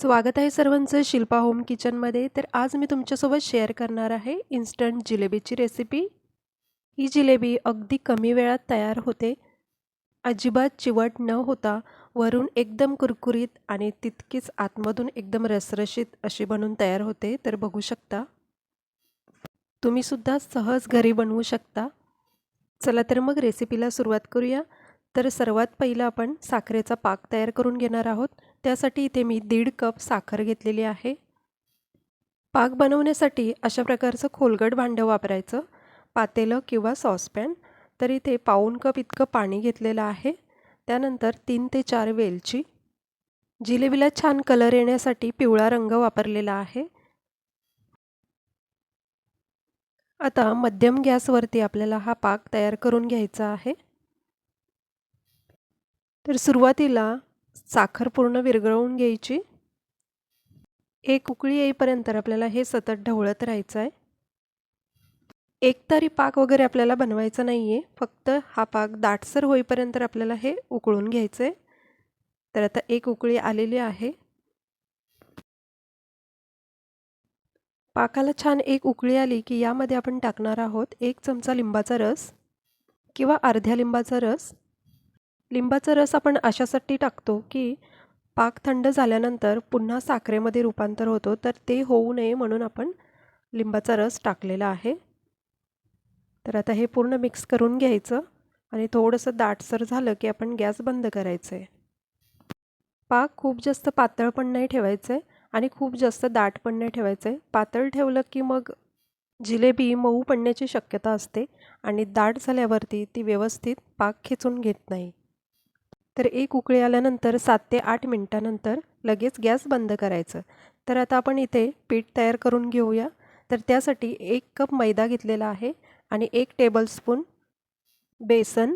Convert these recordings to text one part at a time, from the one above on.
स्वागत आहे सर्वांचं शिल्पा होम किचनमध्ये. तर आज मी तुमच्यासोबत शेअर करणार आहे इन्स्टंट जिलेबीची रेसिपी ही जिलेबी अगदी कमी वेळात तयार होते. अजिबात चिवट न होता वरून एकदम कुरकुरीत आणि तितकीच आतमधून एकदम रसरशीत अशी बनवून तयार होते. तर बघू शकता. तुम्हीसुद्धा सहज घरी बनवू शकता. चला तर मग रेसिपीला सुरुवात करूया. तर सर्वात पहिलं आपण साखरेचा पाक तयार करून घेणार आहोत. त्यासाठी इथे मी दीड कप साखर घेतलेली आहे. पाक बनवण्यासाठी अशा प्रकारचं खोलगट भांडं वापरायचं पातेलं किंवा सॉसपॅन. तर इथे पाऊन कप इतकं पाणी घेतलेलं आहे. त्यानंतर तीन ते चार वेलची जिलेबीला छान कलर येण्यासाठी पिवळा रंग वापरलेला आहे. आता मध्यम गॅसवरती आपल्याला हा पाक तयार करून घ्यायचा आहे. तर सुरुवातीला साखर पूर्ण विरघळवून घ्यायची. एक उकळी येईपर्यंत आपल्याला हे सतत ढवळत राहायचं आहे. एक तरी पाक वगैरे आपल्याला बनवायचा नाही आहे फक्त हा पाक दाटसर होईपर्यंत आपल्याला हे उकळून घ्यायचं आहे तर आता एक उकळी आलेली आहे. पाकाला छान एक उकळी आली की यामध्ये आपण टाकणार आहोत एक चमचा लिंबाचा रस किंवा अर्ध्या लिंबाचा रस. लिंबाचा रस आपण अशासाठी टाकतो की पाक थंड झाल्यानंतर पुन्हा साखरेमध्ये रूपांतर होतो तर ते होऊ नये म्हणून आपण लिंबाचा रस टाकलेला आहे. तर आता हे पूर्ण मिक्स करून घ्यायचं आणि थोडंसं दाटसर झालं की आपण गॅस बंद करायचं आहे पाक खूप जास्त पातळ पण नाही ठेवायचं आहे आणि खूप जास्त दाट पण नाही ठेवायचं आहे पातळ ठेवलं की मग जिलेबी मऊ पडण्याची शक्यता असते आणि दाट झाल्यावरती ती व्यवस्थित पाक खेचून घेत नाही. तर एक उकळी आल्यानंतर सात ते आठ मिनटानंतर लगेच गॅस बंद करायचं. तर आता आपण इथे पीठ तयार करून घेऊया. तर त्यासाठी एक कप मैदा घेतलेला आहे आणि एक टेबलस्पून बेसन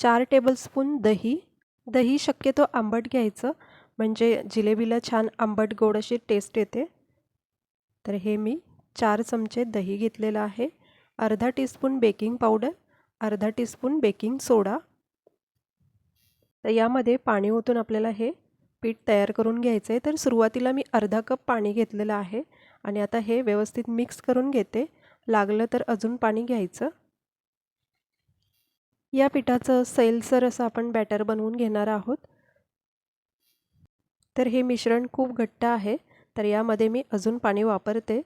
चार टेबलस्पून दही. दही शक्यतो आंबट घ्यायचं म्हणजे जिलेबीला छान आंबट गोड अशी टेस्ट येते. तर हे मी चार चमचे दही घेतलेलं आहे. अर्धा टीस्पून बेकिंग पावडर अर्धा टीस्पून बेकिंग सोडा तर यामध्ये पाणी ओतून आपल्याला हे पीठ तयार करून घ्यायचं आहे. तर सुरुवातीला मी अर्धा कप पाणी घेतलेलं आहे आणि आता हे व्यवस्थित मिक्स करून घेते. लागलं तर अजून पाणी घ्यायचं. या पिठाचं सैलसर असं आपण बॅटर बनवून घेणार आहोत. तर हे मिश्रण खूप घट्ट आहे. तर यामध्ये मी अजून पाणी वापरते.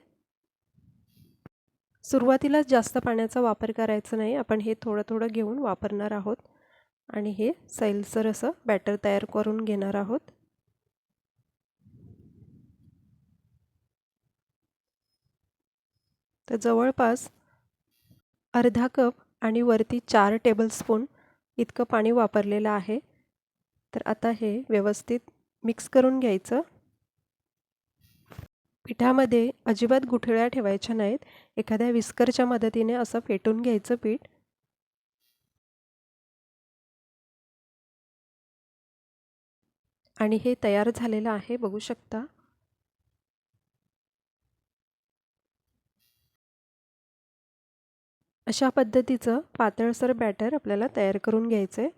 सुरुवातीलाच जास्त पाण्याचा वापर करायचा नाही. आपण हे थोडं थोडं घेऊन वापरणार आहोत. आणि हे सैलसर असं बॅटर तयार करून घेणार आहोत. तर जवळपास अर्धा कप आणि वरती चार टेबलस्पून इतकं पाणी वापरलेलं आहे. तर आता हे व्यवस्थित मिक्स करून घ्यायचं. पिठामध्ये अजिबात गुठळ्या ठेवायच्या नाहीत. एखाद्या विस्करच्या मदतीने असं फेटून घ्यायचं पीठ. आणि हे तयार झालेलं आहे बघू शकता. अशा पद्धतीचं पातळसर बॅटर आपल्याला तयार करून घ्यायचं आहे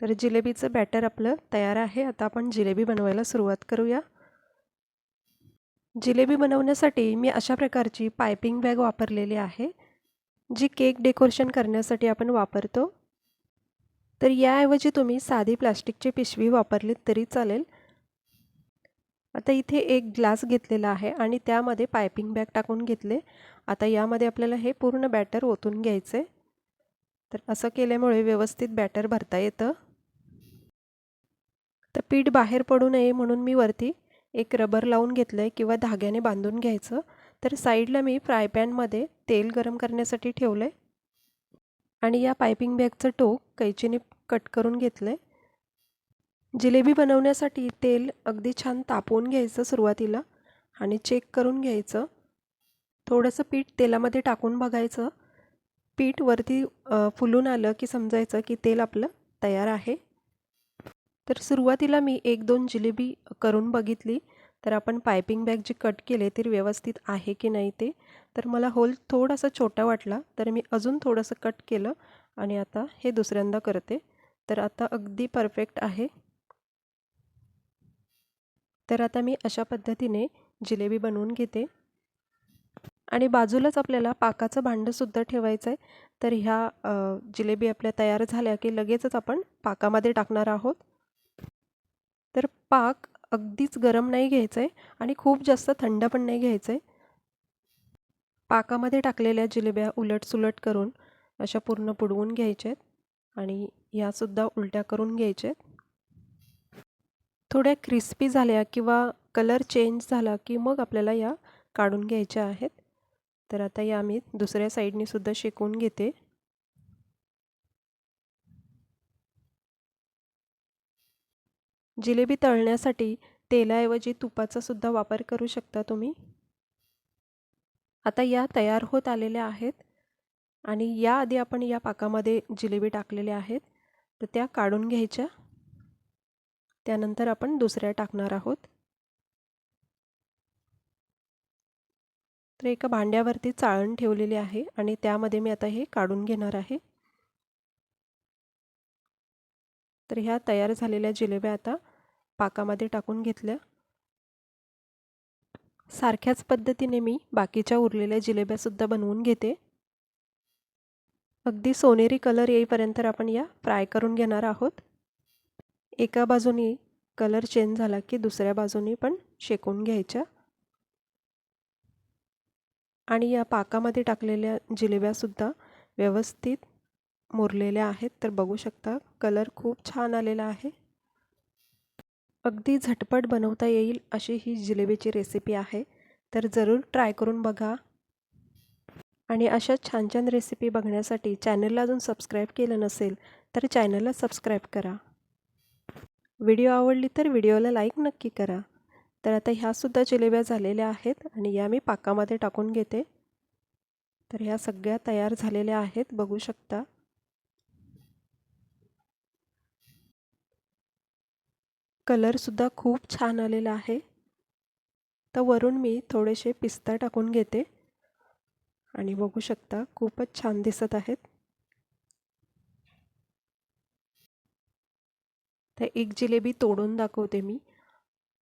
तर जिलेबीचं बॅटर आपलं तयार आहे. आता आपण जिलेबी बनवायला सुरुवात करूया. जिलेबी बनवण्यासाठी मी अशा प्रकारची पायपिंग बॅग वापरलेली आहे जी केक डेकोरेशन करण्यासाठी आपण वापरतो. तर याऐवजी तुम्ही साधी प्लास्टिकची पिशवी वापरलीत तरी चालेल. आता इथे एक ग्लास घेतलेला आहे आणि त्यामध्ये पायपिंग बॅग टाकून घेतले. आता यामध्ये आपल्याला हे पूर्ण बॅटर ओतून घ्यायचं. आहे तर असं केल्यामुळे व्यवस्थित बॅटर भरता येतं. तर पीठ बाहेर पडू नये म्हणून मी वरती एक रबर लावून घेतलं आहे किंवा धाग्याने बांधून घ्यायचं. तर साईडला मी फ्राय पॅनमध्ये तेल गरम करण्यासाठी ठेवलं आहे आणि या पायपिंग बॅगचं टोक कैचीने कट करून घेतलं आहे जिलेबी बनवण्यासाठी तेल अगदी छान तापवून घ्यायचं सुरुवातीला आणि चेक करून घ्यायचं. थोडंसं पीठ तेलामध्ये टाकून बघायचं. पीठ वरती फुलून आलं की समजायचं की तेल आपलं तयार आहे. तर सुरुवातीला मी एक दोन जिलेबी करून बघितली. तर आपण पायपिंग बॅग जी कट केले ते व्यवस्थित आहे की नाही ते. तर मला होल थोडासा छोटा वाटला तर मी अजून थोडंसं कट केलं आणि आता हे दुसऱ्यांदा करते. तर आता अगदी परफेक्ट आहे. तर आता मी अशा पद्धतीने जिलेबी बनवून घेते. आणि बाजूलाच आपल्याला पाकाचं भांडंसुद्धा ठेवायचं आहे तर ह्या जिलेबी आपल्या तयार झाल्या की लगेचच आपण पाकामध्ये टाकणार आहोत. तर पाक अगदीच गरम नाही घ्यायचं आहे आणि खूप जास्त थंड पण नाही घ्यायचं आहे पाकामध्ये टाकलेल्या जिलेब्या उलटसुलट करून अशा पूर्ण बुडवून घ्यायच्या आहेत आणि यासुद्धा उलट्या करून घ्यायचे. थोड्या क्रिस्पी झाल्या किंवा कलर चेंज झाला की मग आपल्याला या काढून घ्यायच्या आहेत. तर आता या मी दुसऱ्या साईडनीसुद्धा शेकून घेते. जिलेबी तळण्यासाठी तेलाऐवजी तुपाचा सुद्धा वापर करू शकता तुम्ही. आता या तयार होत आलेल्या आहेत. आणि याआधी आपण या पाकामध्ये जिलेबी टाकलेल्या आहेत. तर त्या काढून घ्यायच्या. त्यानंतर आपण दुसऱ्या टाकणार आहोत. तर एका भांड्यावरती चाळण ठेवलेली आहे आणि त्यामध्ये मी आता हे काढून घेणार आहे. तर ह्या तयार झालेल्या जिलेब्या आता पाकामध्ये टाकून घेतल्या. सारख्याच पद्धतीने मी बाकीच्या उरलेल्या जिलेब्यासुद्धा बनवून घेते. अगदी सोनेरी कलर येईपर्यंत आपण या. फ्राय करून घेणार आहोत. एका बाजूनी कलर चेंज झाला की दुसऱ्या बाजूनी पण शेकून घ्यायच्या. आणि या पाकामध्ये टाकलेल्या जिलेब्यासुद्धा व्यवस्थित मुरलेल्या आहेत. तर बघू शकता कलर खूप छान आलेला आहे. अगदी झटपट बनवता येईल अशी ही जिलेबीची रेसिपी आहे. तर जरूर ट्राय करून बघा. आणि अशा छान छान रेसिपी बघण्यासाठी चॅनलला अजून सबस्क्राईब केलं नसेल तर चॅनलला सबस्क्राईब करा. व्हिडिओ आवडली तर व्हिडिओला लाईक नक्की करा. तर आता ह्यासुद्धा जिलेब्या झालेल्या आहेत आणि या मी पाकामध्ये टाकून घेते. तर ह्या सगळ्या तयार झालेल्या आहेत बघू शकता. कलरसुद्धा खूप छान आलेला आहे. तर वरून मी थोडेसे पिस्ता टाकून घेते. आणि बघू शकता खूपच छान दिसत आहेत. तर एक जिलेबी तोडून दाखवते मी.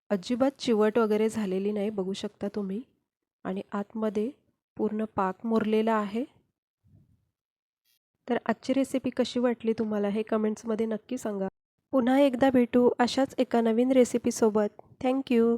अजिबात चिवट वगैरे झालेली नाही बघू शकता तुम्ही. आणि आतमध्ये पूर्ण पाक मुरलेला आहे. तर आजची रेसिपी कशी वाटली तुम्हाला हे कमेंट्समध्ये नक्की सांगा. पुन्हा एकदा भेटू अशाच एका नवीन रेसिपीसोबत थँक्यू